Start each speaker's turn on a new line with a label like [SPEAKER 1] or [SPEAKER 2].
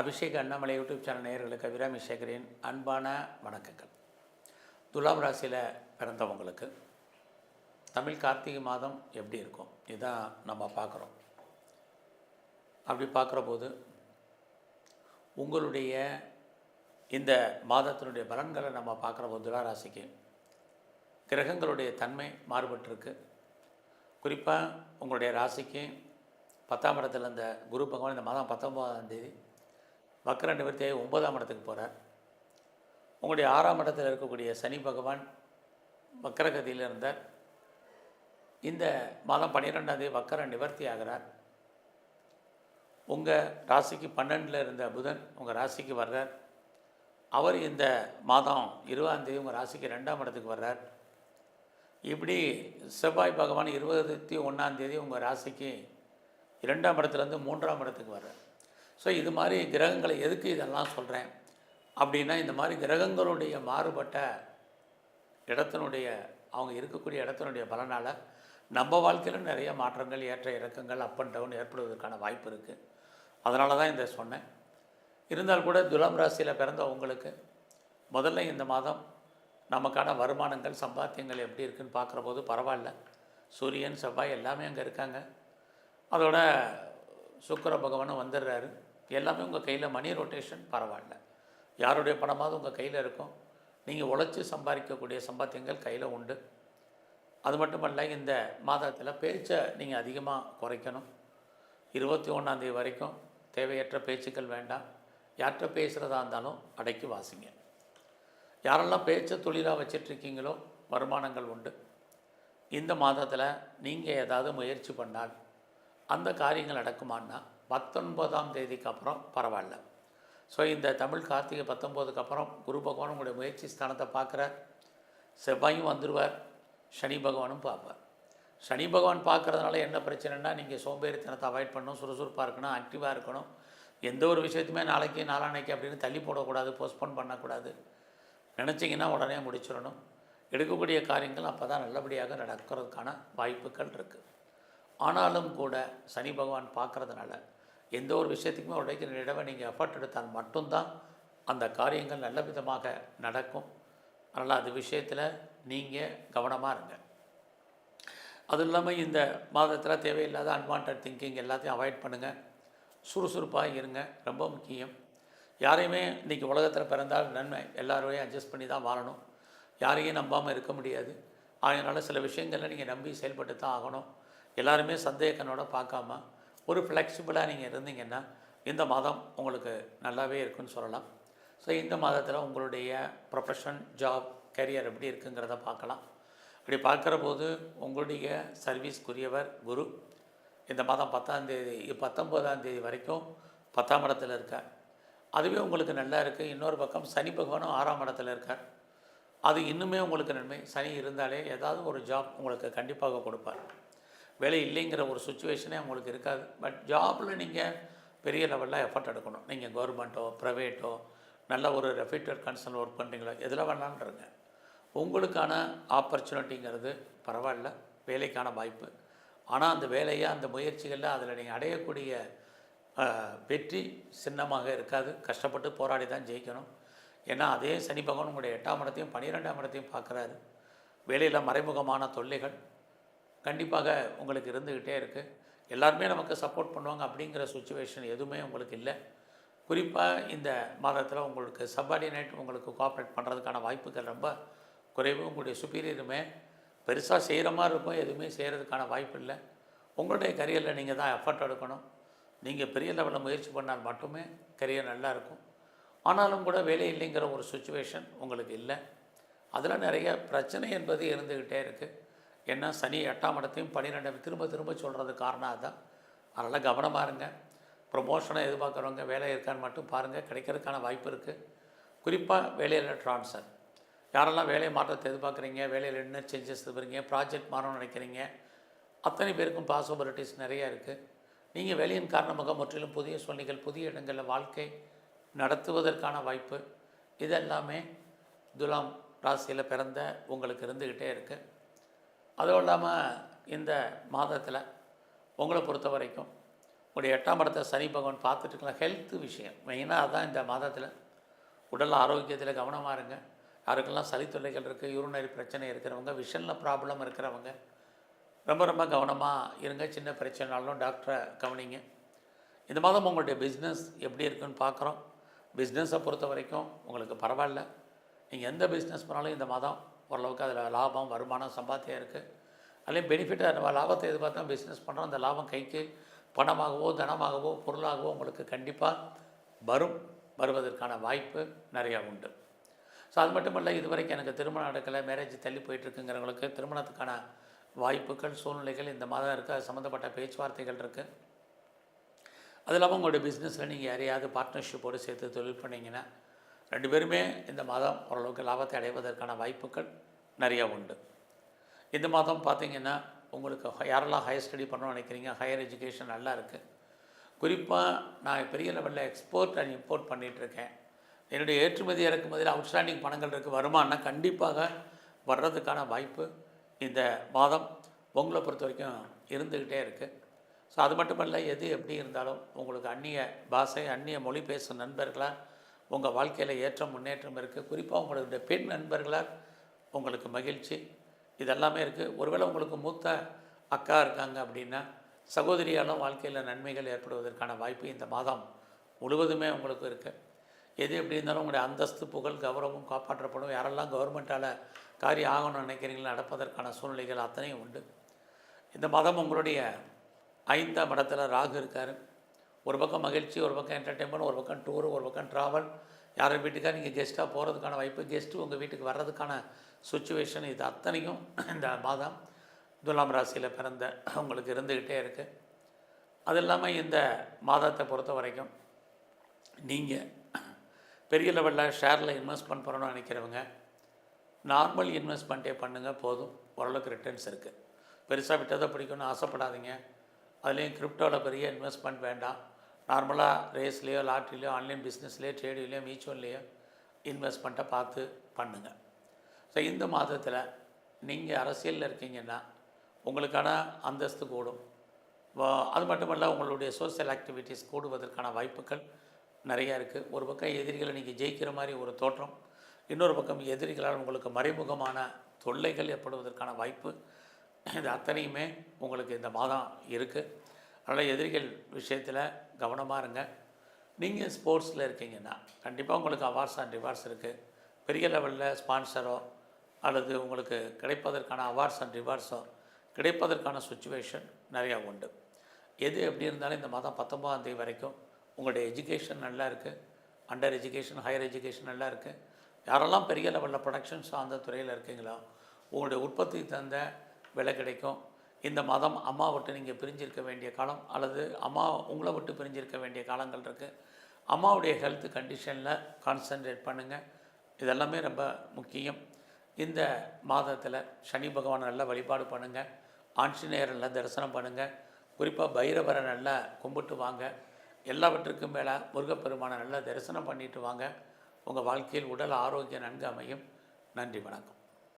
[SPEAKER 1] Abhishek Annamalai YouTube channel நேயர்களுக்கு அபிராமி சேகரின் அன்பான வணக்கங்கள். துலாம் ராசியில் பிறந்தவங்களுக்கு தமிழ் கார்த்திகை மாதம் எப்படி இருக்கும்? இதுதான் நம்ம பார்க்குறோம். அப்படி பார்க்குற போது உங்களுடைய இந்த மாதத்தினுடைய பலன்களை நம்ம பார்க்குற போது துலா ராசிக்கு கிரகங்களுடைய தன்மை மாறுபட்டிருக்கு. குறிப்பாக உங்களுடைய ராசிக்கு பத்தாம் இடத்துல இந்த குரு பகவான் இந்த மாதம் பத்தொன்பதாம் தேதி வக்கர நிவர்த்தியாகி ஒன்பதாம் இடத்துக்கு போகிறார் உங்களுடைய ஆறாம் இடத்தில் இருக்கக்கூடிய சனி பகவான் வக்கரகதியில் இருந்தார். இந்த மாதம் பன்னிரெண்டாம் தேதி வக்கர நிவர்த்தி ஆகிறார். உங்கள் ராசிக்கு பன்னெண்டில் இருந்த புதன் உங்கள் ராசிக்கு வர்றார். அவர் இந்த மாதம் இருபதாம் தேதி உங்கள் ராசிக்கு ரெண்டாம் இடத்துக்கு வர்றார். இப்படி செவ்வாய் பகவான் இருபத்தி ஒன்றாந்தேதி உங்கள் ராசிக்கு இரண்டாம் இடத்துலேருந்து மூன்றாம் இடத்துக்கு வர்றார். ஸோ இது மாதிரி கிரகங்களை எதுக்கு இதெல்லாம் சொல்கிறேன்? அப்படின்னா இந்த மாதிரி கிரகங்களுடைய மாறுபட்ட இடத்தினுடைய அவங்க இருக்கக்கூடிய இடத்தினுடைய பலனால் நம்ம வாழ்க்கையில் நிறைய மாற்றங்கள் ஏற்ற இறக்கங்கள் அப் அண்ட் டவுன் ஏற்படுவதற்கான வாய்ப்பு இருக்குது அதனால தான் இதை சொன்னேன். இருந்தால் கூட துலாம் ராசியில் பிறந்த உங்களுக்கு முதல்ல இந்த மாதம் நமக்கான வருமானங்கள் சம்பாத்தியங்கள் எப்படி இருக்குன்னு பார்க்குற போது பரவாயில்ல. சூரியன் செவ்வாய் எல்லாமே அங்கே இருக்காங்க. அதோட சுக்கர பகவானும் வந்துடுறாரு. எல்லாமே உங்கள் கையில் மணி ரொட்டேஷன் பரவாயில்ல. யாருடைய பணமாவது உங்கள் கையில் இருக்கும். நீங்கள் உழைச்சி சம்பாதிக்கக்கூடிய சம்பாத்தியங்கள் கையில் உண்டு. அது மட்டுமல்ல இந்த மாதத்தில் பேச்சை நீங்கள் அதிகமாக குறைக்கணும். இருபத்தி ஒன்றாந்தேதி வரைக்கும் தேவையற்ற பேச்சுக்கள் வேண்டாம். யார்கிட்ட பேசுகிறதா இருந்தாலும் அடக்கி வாசிங்க. யாரெல்லாம் பேச்சை தொழிலாக வச்சிட்ருக்கீங்களோ வருமானங்கள் உண்டு. இந்த மாதத்தில் நீங்கள் ஏதாவது முயற்சி பண்ணால் அந்த காரியங்கள் நடக்குமான்னா பத்தொன்பதாம் தேதிக்கு அப்புறம் பரவாயில்ல. ஸோ இந்த தமிழ் கார்த்திகை பத்தொம்போதுக்கு அப்புறம் குரு பகவான் உங்களுடைய முயற்சி ஸ்தானத்தை பார்க்குறார். செவ்வாயும் வந்துடுவார் சனி பகவானும் பார்ப்பார். சனி பகவான் பார்க்குறதுனால என்ன பிரச்சனைனா நீங்கள் சோம்பேறித்தனத்தை அவாய்ட் பண்ணணும் சுறுசுறுப்பாக இருக்கணும் ஆக்டிவாக இருக்கணும். எந்த ஒரு விஷயத்தையுமே நாளைக்கு நாளானைக்கு அப்படின்னு தள்ளி போடக்கூடாது போஸ்ட்போன் பண்ணக்கூடாது. நினச்சிங்கன்னா உடனே முடிச்சிடணும். எடுக்கக்கூடிய காரியங்கள் அப்போ தான் நல்லபடியாக நடக்கிறதுக்கான வாய்ப்புகள் இருக்குது ஆனாலும் கூட சனி பகவான் பார்க்குறதுனால எந்த ஒரு விஷயத்துக்குமே உடைக்கிற இடவை நீங்கள் எஃபர்ட் எடுத்தால் மட்டும்தான் அந்த காரியங்கள் நல்ல விதமாக நடக்கும். அதனால் அது விஷயத்தில் நீங்கள் கவனமாக இருங்க. அதுவும் இல்லாமல் இந்த மாதத்தில் தேவையில்லாத அன்வான்ட் திங்கிங் எல்லாத்தையும் அவாய்ட் பண்ணுங்கள் சுறுசுறுப்பாக இருங்க. ரொம்ப முக்கியம். யாரையுமே இன்றைக்கி உலகத்தில் பிறந்தால் நன்மை. எல்லோரையும் அட்ஜஸ்ட் பண்ணி தான் வாழணும். யாரையும் நம்பாமல் இருக்க முடியாது. அதனால் சில விஷயங்களில் நீங்கள் நம்பி செயல்பட்டு தான் ஆகணும். எல்லாருமே சந்தேக பார்க்காம ஒரு ஃப்ளெக்சிபிளாக நீங்கள் இருந்தீங்கன்னா இந்த மாதம் உங்களுக்கு நல்லாவே இருக்குன்னு சொல்லலாம். ஸோ இந்த மாதத்தில் உங்களுடைய ப்ரொஃபஷன் ஜாப் கரியர் எப்படி இருக்குங்கிறத பார்க்கலாம். இப்படி பார்க்குற போது உங்களுடைய சர்வீஸ்க்குரியவர் குரு இந்த மாதம் பத்தாந்தேதி பத்தொம்போதாந்தேதி தேதி வரைக்கும் பத்தாம் இடத்துல இருக்கார். அதுவே உங்களுக்கு நல்லா இருக்குது இன்னொரு பக்கம் சனி பகவானும் ஆறாம் இடத்துல இருக்கார். அது இன்னுமே உங்களுக்கு நன்மை. சனி இருந்தாலே ஏதாவது ஒரு ஜாப் உங்களுக்கு கண்டிப்பாக கொடுப்பார். வேலை இல்லைங்கிற ஒரு சுச்சுவேஷனே உங்களுக்கு இருக்காது. பட் ஜாபில் நீங்கள் பெரிய லெவலில் எஃபர்ட் எடுக்கணும். நீங்கள் கவர்மெண்ட்டோ ப்ரைவேட்டோ நல்ல ஒரு ரெஃபிட்டர் கன்சர்ன் ஒர்க் பண்ணுறீங்களோ எதில் வேணான்றங்க உங்களுக்கான ஆப்பர்ச்சுனிட்டிங்கிறது பரவாயில்ல. வேலைக்கான வாய்ப்பு. ஆனால் அந்த வேலையை அந்த முயற்சிகளில் அதில் நீங்கள் அடையக்கூடிய வெற்றி சின்னமாக இருக்காது. கஷ்டப்பட்டு போராடி தான் ஜெயிக்கணும். ஏன்னா அதே சனி பகவான் உங்களுடைய எட்டாம் இடத்தையும் பன்னிரெண்டாம் இடத்தையும் பார்க்குறாரு. வேலையில் மறைமுகமான தொல்லைகள். கண்டிப்பாக உங்களுக்கு இருந்துக்கிட்டே இருக்குது எல்லாருமே நமக்கு சப்போர்ட் பண்ணுவாங்க அப்படிங்கிற சுச்சுவேஷன் எதுவுமே உங்களுக்கு இல்லை. குறிப்பாக இந்த மாதத்தில் உங்களுக்கு சப்பார்டினேட் உங்களுக்கு கோஆப்ரேட் பண்ணுறதுக்கான வாய்ப்புகள் ரொம்ப குறைவு. உங்களுடைய சுப்பீரியருமே பெருசாக செய்கிற மாதிரி இருக்கும். எதுவுமே செய்கிறதுக்கான வாய்ப்பு இல்லை. உங்களுடைய கரியரில் நீங்கள் தான் எஃபர்ட் எடுக்கணும். நீங்கள் பெரிய லெவலில் முயற்சி பண்ணால் மட்டுமே கரியர் நல்லாயிருக்கும் ஆனாலும் கூட வேலை இல்லைங்கிற ஒரு சுச்சுவேஷன் உங்களுக்கு இல்லை. அதில் நிறைய பிரச்சனை என்பது இருந்துக்கிட்டே இருக்குது ஏன்னா சனி எட்டாம் இடத்தையும் பன்னிரெண்டாம் திரும்ப திரும்ப சொல்கிறது காரணம் அதுதான் அதனால் கவனமாக இருங்க. ப்ரொமோஷனை எதிர்பார்க்குறவங்க வேலை இருக்கான்னு மட்டும் பாருங்கள் கிடைக்கிறதுக்கான வாய்ப்பு இருக்குது குறிப்பாக வேலையில் ட்ரான்ஸ்ஃபர் யாரெல்லாம் வேலை மாற்றத்தை எதிர்பார்க்குறீங்க? வேலையில் என்ன சேஞ்சஸ் எதிர்பார்க்குறீங்க? ப்ராஜெக்ட் மாறணும்னு நினைக்கிறீங்க? அத்தனை பேருக்கும் பாசிபிலிட்டிஸ் நிறையா இருக்குது நீங்கள் வேலையின் காரணமாக முற்றிலும் புதிய சூழ்நிலைகள் புதிய இடங்களில் வாழ்க்கை நடத்துவதற்கான வாய்ப்பு. இதெல்லாமே துலாம் ராசியில் பிறந்த உங்களுக்கு இருந்துக்கிட்டே இருக்குது அதுவும் இல்லாமல் இந்த மாதத்தில் உங்களை பொறுத்த வரைக்கும் உங்களுடைய எட்டாம் படத்தை சனி பகவான் பார்த்துட்டுருக்கலாம் ஹெல்த்து ஹெல்த் விஷயம். மெயினாக அதான் இந்த மாதத்தில். உடல் ஆரோக்கியத்தில் கவனமாக இருங்க. யாருக்கெல்லாம் சளி தொல்லைகள் இருக்குது யூரினரி பிரச்சனை இருக்கிறவங்க விஷனில் ப்ராப்ளம் இருக்கிறவங்க ரொம்ப ரொம்ப கவனமாக இருங்க. சின்ன பிரச்சனைனாலும் டாக்டரை கவனிங்க. இந்த மாதம் உங்களுடைய பிஸ்னஸ் எப்படி இருக்குன்னு பார்க்குறோம். பிஸ்னஸை பொறுத்த வரைக்கும் உங்களுக்கு பரவாயில்ல. நீங்கள் எந்த பிஸ்னஸ் பண்ணாலும் இந்த மாதம் ஓரளவுக்கு அதில் லாபம் வருமானம் சம்பாத்தியம் இருக்குது அதுலேயும் பெனிஃபிட்டாக நம்ம லாபத்தை எதிர்பார்த்தா பிஸ்னஸ் பண்ணுறோம் அந்த லாபம் கைக்கு பணமாகவோ தனமாகவோ பொருளாகவோ உங்களுக்கு கண்டிப்பாக வரும். வருவதற்கான வாய்ப்பு நிறையா உண்டு. ஸோ அது மட்டும் இல்லை இது வரைக்கும் எனக்கு திருமணம் நடக்கலை மேரேஜ் தள்ளி போயிட்டுருக்குங்கிறவங்களுக்கு திருமணத்துக்கான வாய்ப்புகள் சூழ்நிலைகள் இந்த மாதம் இருக்குது அது சம்மந்தப்பட்ட பேச்சுவார்த்தைகள் இருக்குது அது இல்லாமல் உங்களுடைய பிஸ்னஸில் நீங்கள் யாரையாவது பார்ட்னர்ஷிப்போடு சேர்த்து தொழில் பண்ணிங்கன்னா ரெண்டு பேருமே இந்த மாதம் ஓரளவுக்கு லாபத்தை அடைவதற்கான வாய்ப்புகள் நிறையா உண்டு. இந்த மாதம் பார்த்தீங்கன்னா உங்களுக்கு ஹ- யாரெல்லாம் ஹையர் ஸ்டடி பண்ணணும்னு நினைக்கிறீங்க ஹையர் எஜுகேஷன் நல்லா இருக்குது குறிப்பாக நான் பெரிய லெவலில் எக்ஸ்போர்ட் அண்ட் இம்போர்ட் பண்ணிகிட்ருக்கேன் என்னுடைய ஏற்றுமதி இறக்குமதியில் அவுட்ஸ்டாண்டிங் பணங்கள் இருக்குது வருமானம் கண்டிப்பாக வர்றதுக்கான வாய்ப்பு இந்த மாதம் உங்களை பொறுத்த வரைக்கும் இருந்துக்கிட்டே இருக்குது ஸோ அது மட்டுமல்ல எது எப்படி இருந்தாலும் உங்களுக்கு அந்நிய பாஷை அந்நிய மொழி பேசும் நண்பர்களாக உங்கள் வாழ்க்கையில் ஏற்றம் முன்னேற்றம் இருக்குது குறிப்பாக உங்களுடைய பெண் நண்பர்களால் உங்களுக்கு மகிழ்ச்சி. இதெல்லாமே இருக்குது ஒருவேளை உங்களுக்கு மூத்த அக்கா இருக்காங்க அப்படின்னா சகோதரியாலும் வாழ்க்கையில் நன்மைகள் ஏற்படுவதற்கான வாய்ப்பு இந்த மாதம் முழுவதுமே உங்களுக்கு இருக்குது எது எப்படி இருந்தாலும் உங்களுடைய அந்தஸ்து புகழ் கௌரவம் காப்பாற்றப்படும். யாரெல்லாம் கவர்மெண்ட்டால் காரியம் ஆகணும்னு நினைக்கிறீங்களோ நடப்பதற்கான சூழ்நிலைகள் அத்தனையும் உண்டு. இந்த மாதம் உங்களுடைய ஐந்தாம் இடத்துல ராகு இருக்கார். ஒரு பக்கம் மகிழ்ச்சி ஒரு பக்கம் என்டர்டெயின்மெண்ட் ஒரு பக்கம் டூர் ஒரு பக்கம் ட்ராவல் யார் வீட்டுக்காக நீங்கள் கெஸ்ட்டாக போகிறதுக்கான வாய்ப்பு கெஸ்ட்டு உங்கள் வீட்டுக்கு வர்றதுக்கான சுச்சுவேஷன் இது அத்தனையும் இந்த மாதம் துலாம் ராசியில் பிறந்த உங்களுக்கு இருந்துக்கிட்டே இருக்குது அது இல்லாமல் இந்த மாதத்தை பொறுத்த வரைக்கும் நீங்கள் பெரிய லெவலில் ஷேரில் இன்வெஸ்ட்மெண்ட் பண்ணணும்னு நினைக்கிறவங்க நார்மல் இன்வெஸ்ட்மெண்ட்டே பண்ணுங்கள் போதும். ஓரளவுக்கு ரிட்டர்ன்ஸ் இருக்குது பெருசாக விட்டதை பிடிக்கும்னு ஆசைப்படாதீங்க. அதுலேயும் கிரிப்டோவில் பெரிய இன்வெஸ்ட்மெண்ட் வேண்டாம். நார்மலாக ரேஸ்லேயோ லாட்ரிலையோ ஆன்லைன் பிஸ்னஸ்லேயோ ட்ரேடிங்லேயோ மியூச்சுவல்லையோ இன்வெஸ்ட்மெண்ட்டை பார்த்து பண்ணுங்கள் ஸோ இந்த மாதத்தில் நீங்கள் அரசியலில் இருக்கீங்கன்னா உங்களுக்கான அந்தஸ்து கூடும். வா- அது மட்டுமல்ல உங்களுடைய சோஷியல் ஆக்டிவிட்டீஸ் கூடுவதற்கான வாய்ப்புகள் நிறையா இருக்குது ஒரு பக்கம் எதிரிகளை நீங்கள் ஜெயிக்கிற மாதிரி ஒரு தோற்றம் இன்னொரு பக்கம் எதிரிகளால் உங்களுக்கு மறைமுகமான தொல்லைகள் ஏற்படுவதற்கான வாய்ப்பு. இது அத்தனையுமே உங்களுக்கு இந்த மாதம் இருக்குது அதனால் எதிரிகள் விஷயத்தில் கவனமாக இருங்க. நீங்கள் ஸ்போர்ட்ஸில் இருக்கீங்கன்னா கண்டிப்பாக உங்களுக்கு அவார்ட்ஸ் அண்ட் ரிவார்ட்ஸ் இருக்குது பெரிய லெவலில் ஸ்பான்சரோ அல்லது உங்களுக்கு கிடைப்பதற்கான அவார்ட்ஸ் அண்ட் ரிவார்ட்ஸோ கிடைப்பதற்கான சுச்சுவேஷன் நிறையா உண்டு. எது எப்படி இருந்தாலும் இந்த மாதம் பத்தொன்பதாம் தேதி வரைக்கும் உங்களுடைய எஜுகேஷன் நல்லா இருக்குது அண்டர் எஜுகேஷன் ஹையர் எஜுகேஷன் நல்லா இருக்குது யாரெல்லாம் பெரிய லெவலில் ப்ரொடக்ஷன் சார்ந்த துறையில் இருக்கீங்களோ உங்களுடைய உற்பத்தி தந்த விலை கிடைக்கும். இந்த மாதம் அம்மா விட்டு நீங்கள் பிரிஞ்சிருக்க வேண்டிய காலம் அல்லது அம்மா உங்களை விட்டு பிரிஞ்சிருக்க வேண்டிய காலங்கள் இருக்குது அம்மாவுடைய ஹெல்த் கண்டிஷனில் கான்சன்ட்ரேட் பண்ணுங்கள் இதெல்லாமே ரொம்ப முக்கியம். இந்த மாதத்தில் சனி பகவான் நல்லா வழிபாடு பண்ணுங்கள் ஆஞ்சநேயர் நல்லா தரிசனம் பண்ணுங்கள் குறிப்பாக பைரவரை நல்லா கும்பிட்டு வாங்க. எல்லாவற்றுக்கும் மேலே முருகப்பெருமானை நல்லா தரிசனம் பண்ணிட்டு வாங்க. உங்கள் வாழ்க்கையில் உடல் ஆரோக்கியம் நன்கு அமையும். நன்றி வணக்கம்.